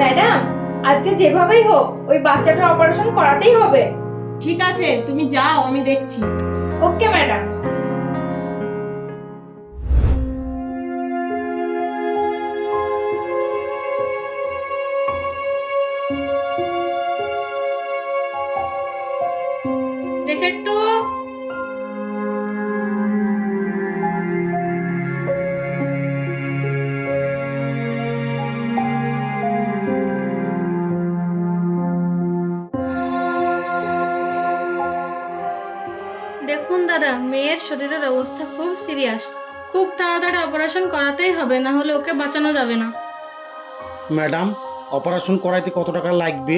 Madam আজকে যেভাবেই হোক ওই বাচ্চাটার অপারেশন করাতেই হবে। ঠিক আছে তুমি যাও আমি দেখছি। Okay madam. দাদা মেয়ের শরীরের অবস্থা খুব সিরিয়াস খুব তাড়াতাড়ি অপারেশন করাতেই হবে না হলে ওকে বাঁচানো যাবে না। ম্যাডাম অপারেশন করাইতে কত টাকা লাগবে?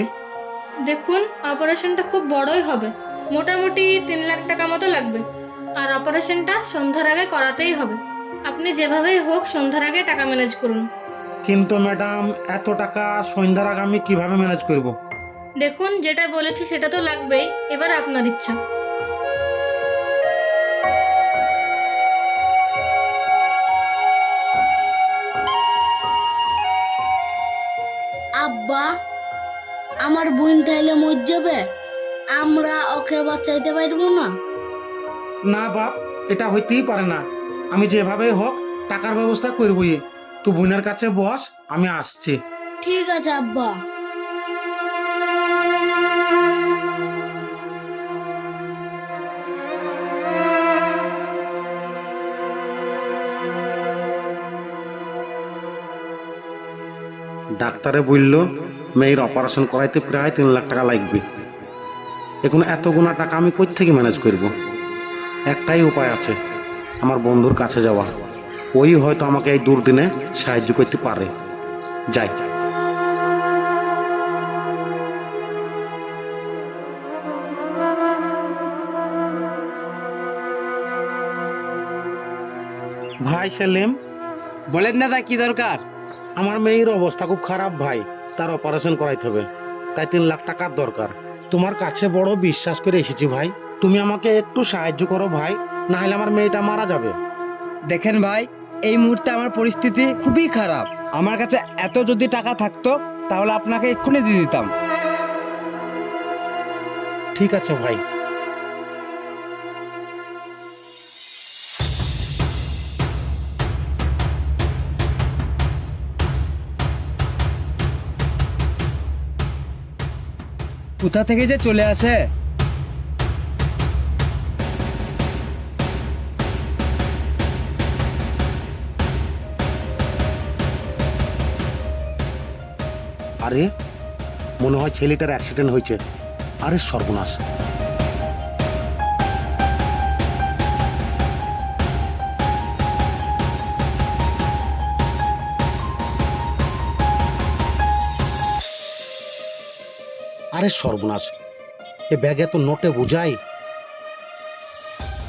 দেখুন অপারেশনটা খুব বড়ই হবে। মোটামুটি তিন লাখ টাকা মতো লাগবে। আর অপারেশনটা সন্ধ্যার আগে করাতেই হবে। আপনি যেভাবেই হোক সন্ধ্যার আগে টাকা ম্যানেজ করুন। কিন্তু ম্যাডাম এত টাকা সন্ধ্যার আগে আমি কীভাবে ম্যানেজ করব? দেখুন যেটা বলেছি সেটা তো লাগবেই। এবার আপনার ইচ্ছা। বোন তাইলে মর যাবে। আমরা ওকে বাঁচাইতে পারব না। না বাপ এটা হইতেই পারে না। আমি যেভাবে হোক টাকার ব্যবস্থা করবই তুই বোনের কাছে বস আমি আসছি। ঠিক আছে আব্বা। ডাক্তারে বলল মেয়ের অপারেশন করাইতে প্রায় তিন লাখ টাকা লাগবে। এখন এত গুণা টাকা আমি কই থেকে ম্যানেজ করব? একটাই উপায় আছে আমার বন্ধুর কাছে যাওয়া। ওই হয়তো আমাকে এই দুর্দিনে সাহায্য করতে পারে। যাই। ভাই সেলিম বলেন দাদা কি দরকার? আমার মেয়ের অবস্থা খুব খারাপ ভাই। তার অপারেশন করাইতে হবে। তাই তিন লাখ টাকার দরকার। তোমার কাছে বড় বিশ্বাস করে এসেছি ভাই। তুমি আমাকে একটু সাহায্য করো ভাই না হলে আমার মেয়েটা মারা যাবে। দেখেন ভাই এই মুহূর্তে আমার পরিস্থিতি খুবই খারাপ। আমার কাছে এত যদি টাকা থাকতো তাহলে আপনাকে এক্ষুনি দিয়ে দিতাম। ঠিক আছে ভাই। কোথা থেকে যে চলে আসে? আরে মনে হয় ছেলেটার অ্যাক্সিডেন্ট হয়েছে। আরে সর্বনাশ। আরে সর্বনাশ, এ ব্যাগে তো নোটে বুঝাই।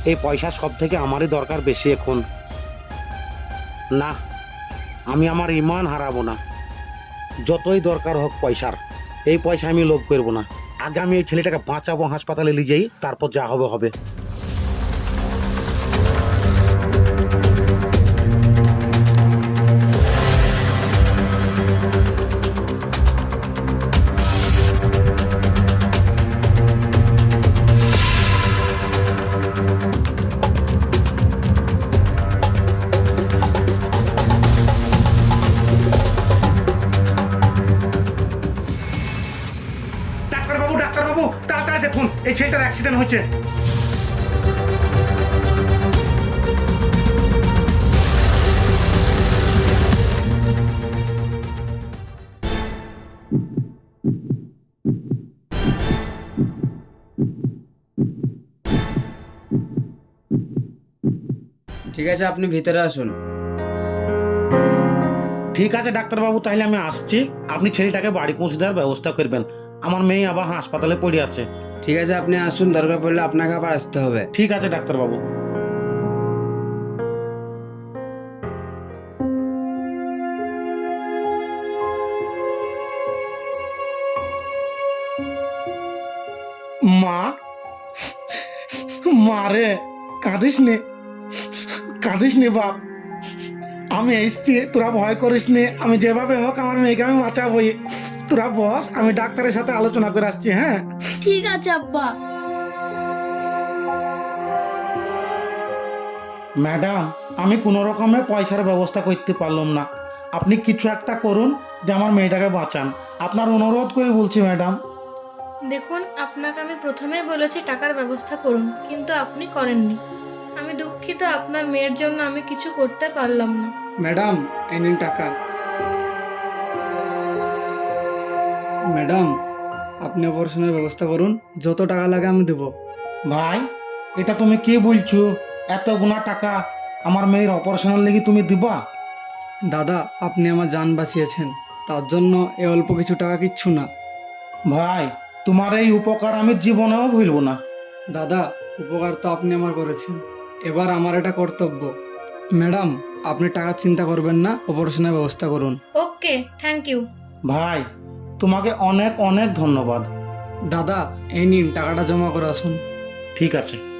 এই পয়সা সব থেকে আমারই দরকার বেশি এখন। না, আমি আমার ইমান হারাবো না। যতই দরকার হোক পয়সার, এই পয়সা আমি লোভ করব না। আগে আমি এই ছেলেটাকে বাঁচাবো, হাসপাতালে নিয়ে যাই, তারপর যা হবে হবে। দেখুন এই ছেলেটার অ্যাক্সিডেন্ট হয়েছে। ঠিক আছে আপনি ভিতরে আসুন। ঠিক আছে ডাক্তারবাবু তাহলে আমি আসছি। আপনি ছেলেটাকে বাড়ি পৌঁছে দেওয়ার ব্যবস্থা করবেন। আমার মেয়ে আবার হাসপাতালে পড়ে আছে। ঠিক আছে, আপনি আসুন, দরকার পড়লে আপনাকে আবার আসতে হবে। ঠিক আছে, ডাক্তারবাবু। মা? মা রে, কাঁদিস নে। কাঁদিস নে বাপ। আমি এসছি, তোরা ভয় করিস নি। আমি যেভাবে হোক আমার মেয়েকে আমি বাঁচাবই। তোরা বস আমি ডাক্তারের সাথে আলোচনা করে আসছি হ্যাঁ? ঠিক আছে আব্বা। ম্যাডাম আমি কোনো রকমে পয়সার ব্যবস্থা করতে পারলাম না। আপনি কিছু একটা করুন যে আমার মেয়েটাকে বাঁচান। আপনার অনুরোধ করে বলছি ম্যাডাম। দেখুন আপনাকে আমি প্রথমেই বলেছি টাকার ব্যবস্থা করুন কিন্তু আপনি করেননি। আমি দুঃখিত আপনার মেয়ের জন্য আমি কিছু করতে পারলাম না। ম্যাডাম এই নিন টাকা। ম্যাডাম আপনি অপারেশনের ব্যবস্থা করুন যত টাকা লাগে আমি দেবো। ভাই এটা তুমি কি বলছো? এত গুণা টাকা আমার মেয়ের অপারেশনের লেগে তুমি দিবা? দাদা আপনি আমার যান বাঁচিয়েছেন তার জন্য এ অল্প কিছু টাকা কিচ্ছু না। ভাই তোমার এই উপকার আমি জীবনেও ভুলব না। দাদা উপকার তো আপনি আমার করেছেন এবার আমার এটা কর্তব্য। ম্যাডাম আপনি টাকার চিন্তা করবেন না অপারেশনের ব্যবস্থা করুন। Okay thank you. ভাই তোমাকে অনেক অনেক ধন্যবাদ। দাদা এই নিন টাকাটা জমা করে আসুন। ঠিক আছে।